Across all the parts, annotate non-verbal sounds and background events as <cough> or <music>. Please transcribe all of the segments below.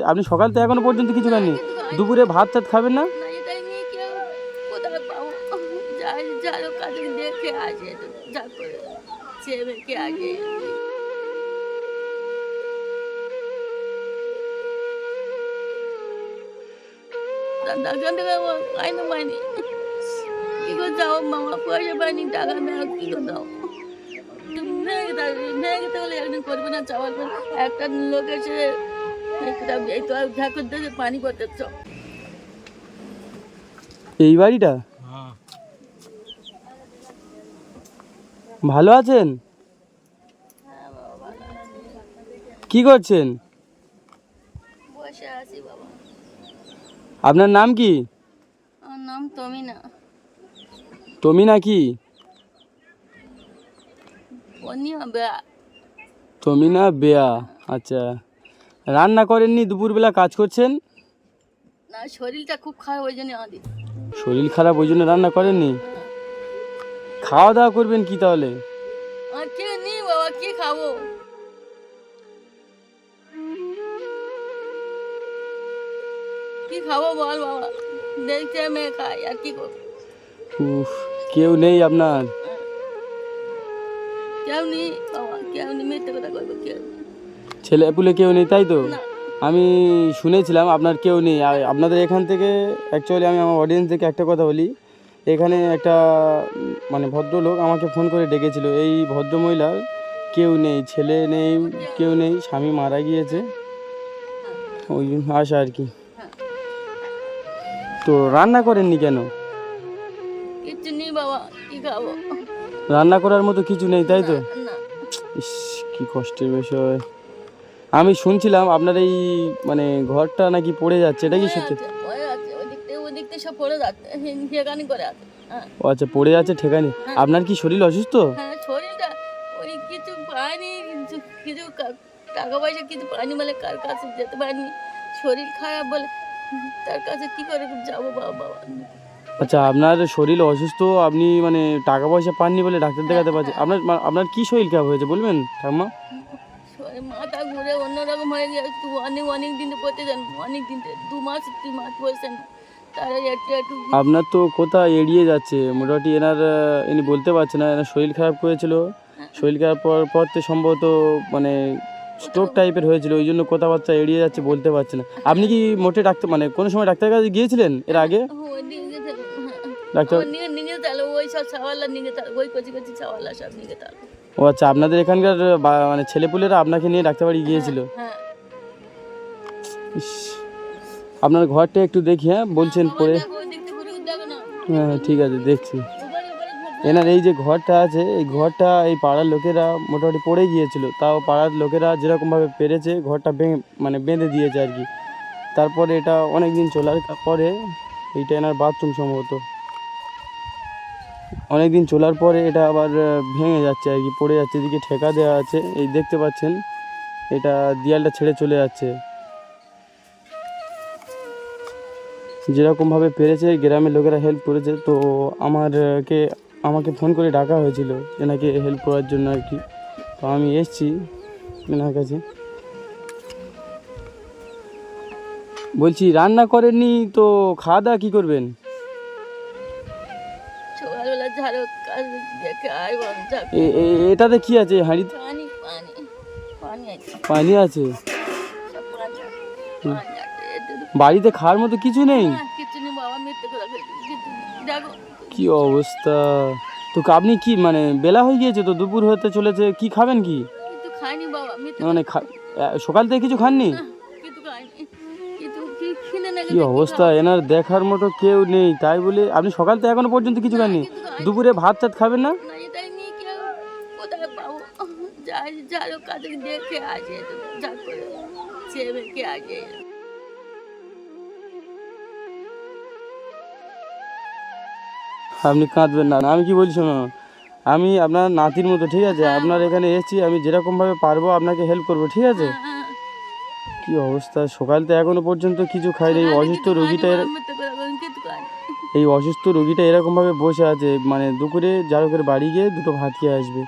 আপনি সকাল থেকে এখনও পর্যন্ত কিছু খাননি? দুপুরে ভাত টাত খাবেন না? একটা লোক এসে পানি এই বাড়িটা? ভালো আছেন? কি করছেন? বসে আছি বাবা আপনার নাম কি? নাম তমিনা তুমি নাকি অন্য না বেয়া আচ্ছা। রান্না করেননি দুপুরবেলা কাজ করছেন। না শরীরটা খুব খারাপ ওই জন্য আমাদের। শরীর খারাপ ওই জন্য রান্না করেননি? খাওয়া দাওয়া করবেন কি তাহলে? আর কে নেই বাবা কি খাব? কি খাব বল বাবা? দেখতে মেয়ে খাই আর কি করব? উফ কেউ নেই আপনার। কেউ নেই বাবা কেউ নেই মিথ্যে কথা করব কেউ নেই। ছেলে পুলে কেউ নেই তাই তো? আমি শুনেছিলাম আপনার কেউ নেই। আর আপনাদের এখান থেকে অ্যাকচুয়ালি আমি আমার অডিয়েন্স থেকে একটা কথা বলি। এখানে একটা মানে ভদ্রলোক আমাকে ফোন করে ডেকেছিল এই ভদ্রমহিলার কেউ নেই ছেলে নেই কেউ নেই স্বামী মারা গিয়েছে। ওই আসা আর কি। তো রান্না করেননি কেন? কিচ্ছু নেই বাবা কি খাব? রান্না করার মতো কিছু নেই তাই তো? ইস কি কষ্টের বিষয়। আমি শুনছিলাম আপনার এই মানে ঘরটা নাকি পড়ে যাচ্ছে এটা কি সত্যি? সব পড়ে যাচ্ছে <laughs> সেখানে করে আছে হ্যাঁ। ও আচ্ছা পড়ে যাচ্ছে ঠেকানি। আপনার কি শরীর অসুস্থ? হ্যাঁ শরীরটা ওই কিছু পাইনি কিছু টাকা পয়সা কিছু পাইনি বলে কার কাছে যেতে পারিনি শরীর খারাপ বলে <laughs> তার কাছে কি করে যাব বাবা বাবা? আচ্ছা আপনার শরীর অসুস্থ আপনি মানে টাকা পয়সা পাননি বলে ডাক্তার দেখাতে পারছেন আপনার আপনার কি শরীর খারাপ হয়েছে বলবেন শরীর মাথা ঘুরে অন্যরকম হয়ে গেছে অনেক অনেক দিন পড়তে যান অনেক দিন দু মাস তিন মাস বলছেন তারা একটু একটু আপনার তো কোথায় এড়িয়ে যাচ্ছে? মোটামুটি এনার ইনি বলতে পারছে না এনার শরীর খারাপ করেছিল। শরীর খারাপ পর পর তো সম্ভবত মানে স্ট্রোক টাইপের হয়েছিল। ওই জন্য কথাবার্তা এড়িয়ে যাচ্ছে বলতে পারছে না। আপনি কি মোটে ডাক্তার মানে কোনো সময় ডাক্তারের কাছে গিয়েছিলেন এর আগে? ওই ডাক্তার সব ছাওয়ালা নিয়ে তাহলে ওই কচি কচি ছাওয়ালা সব নিয়ে তাহলে ও আচ্ছা আপনাদের এখানকার বা- মানে ছেলেপুলেরা আপনাকে নিয়ে ডাক্তার বাড়ি গিয়েছিল? হ্যাঁ ইস, আপনার ঘরটা একটু দেখি হ্যাঁ বলছেন পরে। দেখো ওই দিক ঘুরে ঘুরে দেখো না। হ্যাঁ হ্যাঁ, ঠিক আছে দেখছি। উপরে উপরে ঘুরে এনার এই যে ঘরটা আছে এই ঘরটা এই পাড়ার লোকেরা মোটামুটি পড়ে গিয়েছিল। তাও পাড়ার লোকেরা যেরকমভাবে পেরেছে ঘরটা ভেঙে মানে বেঁধে দিয়েছে আর কি। তারপরে এটা অনেক দিন চলার পরে এইটা এনার বাথরুম সম্ভবত। অনেক দিন চলার পরে এটা আবার ভেঙে যাচ্ছে আর কি, পড়ে যাচ্ছে, এদিকে ঠেকা দেওয়া আছে। এই দেখতে পাচ্ছেন, এটা দেয়ালটা ছেড়ে চলে যাচ্ছে। যেরকমভাবে পেরেছে, গ্রামের লোকেরা হেল্প করেছে। তো আমারকে, আমাকে ফোন করে ডাকা হয়েছিল এনাকে হেল্প করার জন্য আর কি। তো আমি এসছি এনার কাছে। বলছি, রান্না করেননি তো খাওয়া দাওয়া কী করবেন? এটাতে কি আছে? হাঁড়িতে পানি পানি পানি আছে। পানি বাড়িতে খাওয়ার মতো কিছু নেই? কি অবস্থা? তো আপনি কি মানে বেলা হয়ে গিয়েছে তো দুপুর হতে চলেছে কি খাবেন কি? মানে সকাল থেকে কিছু খাননি? কি অবস্থা? এনার দেখার মতো কেউ নেই। তাই বলে আপনি সকাল থেকে এখনও পর্যন্ত কিছু খাননি? দুপুরে ভাত টাত খাবেন না? আপনি কাঁদবেন না। আমি কি বলছি শোনো? আমি আপনার নাতির মতো ঠিক আছে? আপনার এখানে এসেছি আমি যেরকমভাবে পারব আপনাকে হেল্প করব ঠিক আছে? হ্যাঁ, কি অবস্থা? সকাল তো এখনও পর্যন্ত কিছু খাইনি। এই অসুস্থ রোগীটা এই অসুস্থ রোগীটা এরকমভাবে বসে আছে মানে দুপুরে যার করে বাড়ি গিয়ে দুটো ভাত খেয়ে আসবে।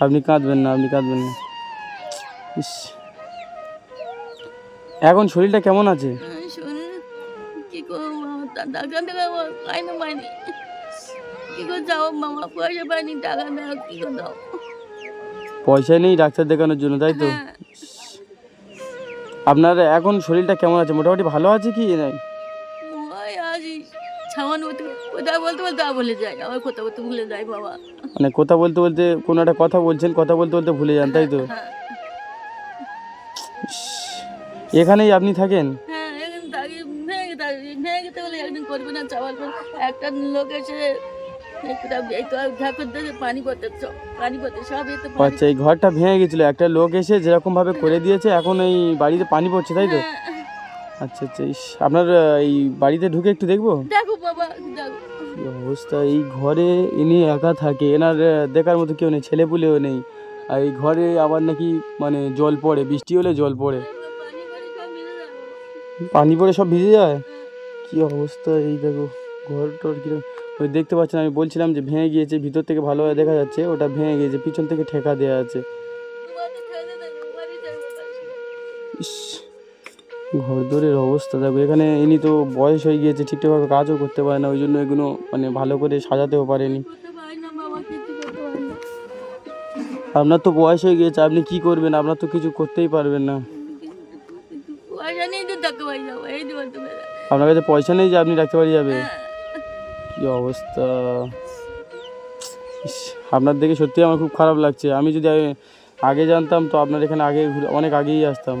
আপনি কাঁদবেন না আপনি কাঁদবেন না। ইস। এখন শরীরটা কেমন আছে? পয়সা নেই ডাক্তার দেখানোর জন্য তাই তো? হ্যাঁ। আপনার এখন শরীরটা কেমন আছে? মোটামুটি ভালো আছে কি? নাই সামান্য মতো বলতে বলতে আবার বলে যায় আবার কোথাও বলতে ভুলে যায় বাবা। মানে কথা বলতে বলতে কোনো একটা কথা বলছেন কথা বলতে বলতে ভুলে যান তাই তো? হ্যাঁ এখানেই আপনি থাকেন? হ্যাঁ একদিন থাকি ভেঙে থাকি ভেঙে গেতে একদিন করবে না চাওয়ার পর একটা লোক এসে আচ্ছা এই ঘরটা ভেঙে গেছিল। একটা লোক এসে যেরকম ভাবে করে দিয়েছে এখন এই বাড়িতে পানি পড়ছে তাই তো? আচ্ছা আচ্ছা আপনার এই বাড়িতে ঢুকে একটু দেখব? দেখো বাবা অবস্থা এই ঘরে ইনি একা থাকে এনার দেখার মতো কেউ নেই ছেলেপুলেও নেই। আর এই ঘরে আবার নাকি মানে জল পড়ে বৃষ্টি হলে জল পড়ে। পানি পড়ে সব পানি পড়ে সব ভিজে যায়? কি অবস্থা এই দেখো ঘর টর কীরকম ওই দেখতে পাচ্ছেন আমি বলছিলাম যে ভেঙে গিয়েছে ভিতর থেকে ভালোভাবে দেখা যাচ্ছে ওটা ভেঙে গিয়েছে পিছন থেকে ঠেকা দেওয়া আছে। ইস ঘর দরের অবস্থা। দেখো এখানে ইনি তো বয়স হয়ে গিয়েছে ঠিকঠাকভাবে কাজও করতে পারে না ওই জন্য এগুলো মানে ভালো করে সাজাতেও পারেনি। পারি পারি আপনার তো বয়স হয়ে গিয়েছে আপনি কি করবেন? আপনার তো কিছু করতেই পারবেন না। তো পারে আপনার কাছে পয়সা নেই যে আপনি ডাক্তার বাড়ি যাবে হ্যাঁ। কি অবস্থা? আপনার দেখে সত্যি আমার খুব খারাপ লাগছে। আমি যদি আগে- জানতাম তো আপনার এখানে আগে অনেক আগেই আসতাম।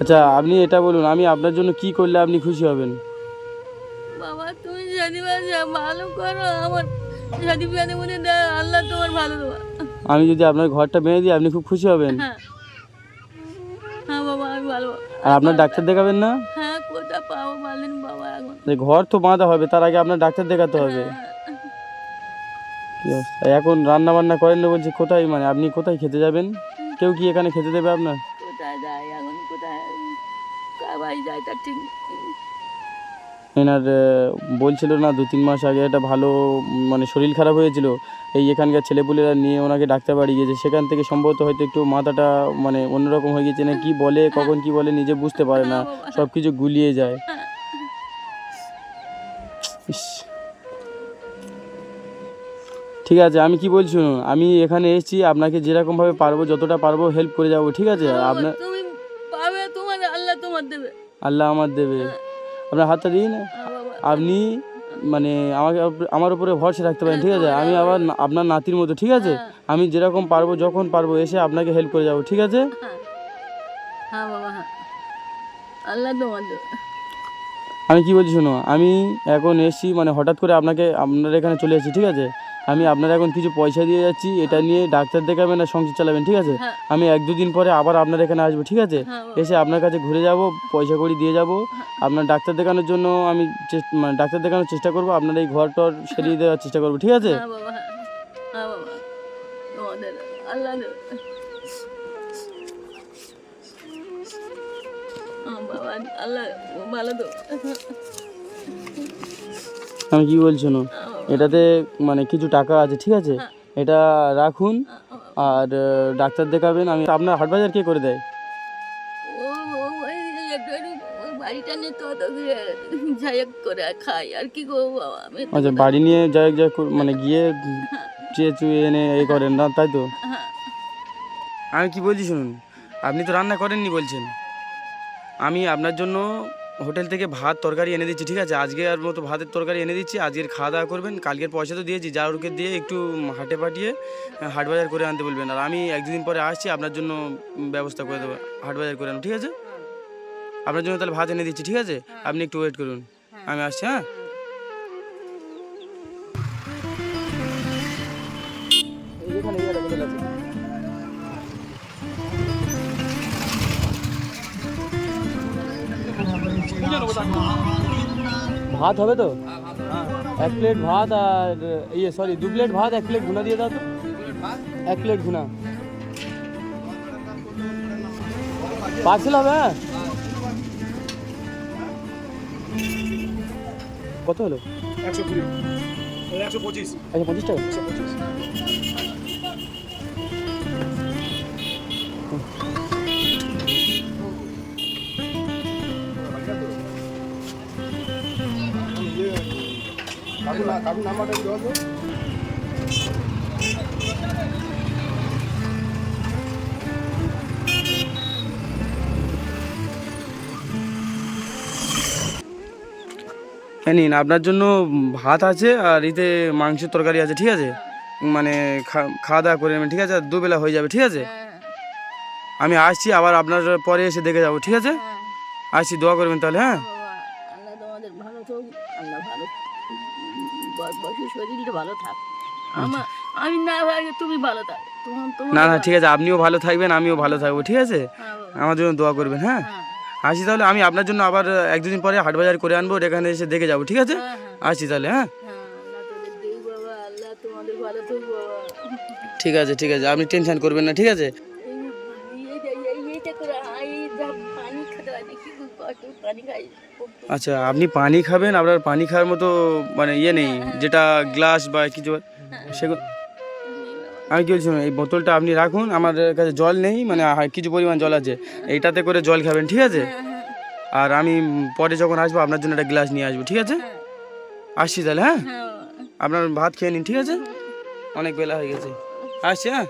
আচ্ছা আপনি এটা বলুন আমি আপনার জন্য কি করলে আপনি খুশি হবেন? বাবা তুমি যদি ভালো করো আমার যদি মনে আল্লাহ তোমার ভালো দেওয়া আমি যদি আপনার ঘরটা বেঁধে দিই আপনি খুব খুশি হবেন? হ্যাঁ। ভালো। আর আপনার ডাক্তার দেখাবেন না? হ্যাঁ কোথা পাবো বলেন বাবা এখন। যে ঘর তো বাঁধা হবে তার আগে আপনার ডাক্তার দেখাতে হবে। হ্যাঁ। এখন রান্না বান্না করেন না বলছি কোথায় মানে আপনি কোথায় খেতে যাবেন? কেউ কি এখানে খেতে দেবে আপনার? কোথায় যায় এখন কোথায়? যায় তার ঠিক। এনার বলছিল না দু তিন মাস আগে একটা ভালো মানে শরীর খারাপ হয়েছিল। এই এখানকার ছেলেপুলেরা নিয়ে ওনাকে ডাক্তার বাড়ি গিয়েছে। সেখান থেকে সম্ভবত হয়তো একটু মাথাটা মানে অন্যরকম হয়ে গেছে না কি বলে কখন কি বলে নিজে বুঝতে পারে না। সব কিছু গুলিয়ে যায়। হ্যাঁ ঠিক আছে আমি কি বলছি আমি এখানে এসেছি আপনাকে যেরকমভাবে পারব যতটা পারব হেল্প করে যাব ঠিক আছে? আপনার আল্লাহ তোমার দেবে। আল্লাহ আমার দেবে। আপনার হাতটা দিন আপনি মানে আমাকে আমার উপরে ভরসা রাখতে পারেন ঠিক আছে? আমি আবার আপনার নাতির মতো ঠিক আছে? আমি যেরকম পারব যখন পারব এসে আপনাকে হেল্প করে যাব ঠিক আছে? হ্যাঁ হ্যাঁ। আমি কি বলছি শোনো? আমি এখন এসছি মানে হঠাৎ করে আপনাকে আপনার এখানে চলে এসেছি ঠিক আছে? আমি আপনার এখন কিছু পয়সা দিয়ে যাচ্ছি এটা নিয়ে ডাক্তার দেখাবেন আর সংসার চালাবেন ঠিক আছে? হ্যাঁ। আমি এক দুদিন পরে আবার আপনার এখানে আসব ঠিক আছে? হ্যাঁ এসে আপনার কাছে ঘুরে যাব পয়সা কড়ি দিয়ে যাব। আপনার ডাক্তার দেখানোর জন্য আমি মানে ডাক্তার দেখানোর চেষ্টা করব আপনার এই ঘর টর সেরিয়ে দেওয়ার চেষ্টা করব ঠিক আছে? হ্যাঁ হ্যাঁ। হ্যাঁ হ্যাঁ আমি কি বলছি শোনো? এটাতে মানে কিছু টাকা আছে ঠিক আছে? এটা রাখুন আর ডাক্তার দেখাবেন। আমি আপনার হাট বাজার কে করে দেয়? আচ্ছা বাড়ি নিয়ে যাই যাই মানে গিয়ে চেয়ে চুয়ে এনে এ করেন না তাই তো? হ্যাঁ। আমি কি বলছি শুনুন? আপনি তো রান্না করেননি বলছেন। আমি আপনার জন্য হোটেল থেকে ভাত, তরকারি এনে দিচ্ছি, ঠিক আছে? আজকে আর মতো ভাতের তরকারি এনে দিচ্ছি, আজকের খাওয়া দাওয়া করবেন, কালকের পয়সা তো দিয়েছি জারুকে দিয়ে একটু হাটে পাঠিয়ে হাট বাজার করে আনতে বলবেন। আর আমি এক দুদিন পরে আসছি, আপনার জন্য ব্যবস্থা করে দেবো, হাট বাজার করে আনো ঠিক আছে? আপনার জন্য তাহলে ভাত এনে দিচ্ছি, ঠিক আছে? আপনি একটু ওয়েট করুন, আমি আসছি হ্যাঁ? ভাত হবে তো? এক প্লেট ভাত আর ইয়ে সরি দু প্লেট ভাত এক প্লেট ঘুনা দিয়ে দাও তো। এক প্লেট ঘুনা পার্সেল হবে হ্যাঁ? কত হলো? একশো কুড়ি। একশো পঁচিশ। আচ্ছা পঁচিশ টাকা? একশো পঁচিশ। নিন আপনার জন্য ভাত আছে আর এতে মাংসের তরকারি আছে ঠিক আছে? মানে খাওয়া দাওয়া করে নেবেন ঠিক আছে? আর দুবেলা হয়ে যাবে ঠিক আছে? আমি আসছি আবার আপনার পরে এসে দেখে যাব ঠিক আছে? হ্যাঁ। আসছি দোয়া করবেন তাহলে হ্যাঁ? বয়সের শরীরটা ভালো থাক। আমার আমি না তুমি ভালো থাক না না ঠিক আছে আপনিও ভালো থাকবেন আমিও ভালো থাকব ঠিক আছে? হ্যাঁ আমার জন্য দোয়া করবেন হ্যাঁ? হ্যাঁ। আসি তাহলে আমি আপনার জন্য আবার এক দুদিন পরে হাট বাজার করে আনব এখানে এসে দেখে যাব ঠিক আছে? হ্যাঁ আসছি তাহলে হ্যাঁ? ঠিক আছে ঠিক আছে আপনি টেনশন করবেন না ঠিক আছে? পানি খাই আচ্ছা আপনি পানি খাবেন আপনার পানি খাওয়ার মতো মানে ইয়ে নেই যেটা গ্লাস বা কিছু সেগুলো আমি কি বলছি এই বোতলটা আপনি রাখুন আমার কাছে জল নেই মানে কিছু পরিমাণ জল আছে এইটাতে করে জল খাবেন ঠিক আছে? হ্যাঁ হ্যাঁ। আর আমি পরে যখন আসব আপনার জন্য একটা গ্লাস নিয়ে আসব ঠিক আছে? হ্যাঁ। আসছি তাহলে হ্যাঁ? হ্যাঁ। আপনার ভাত খেয়ে নিন ঠিক আছে? অনেক বেলা হয়ে গেছে। আসছি হ্যাঁ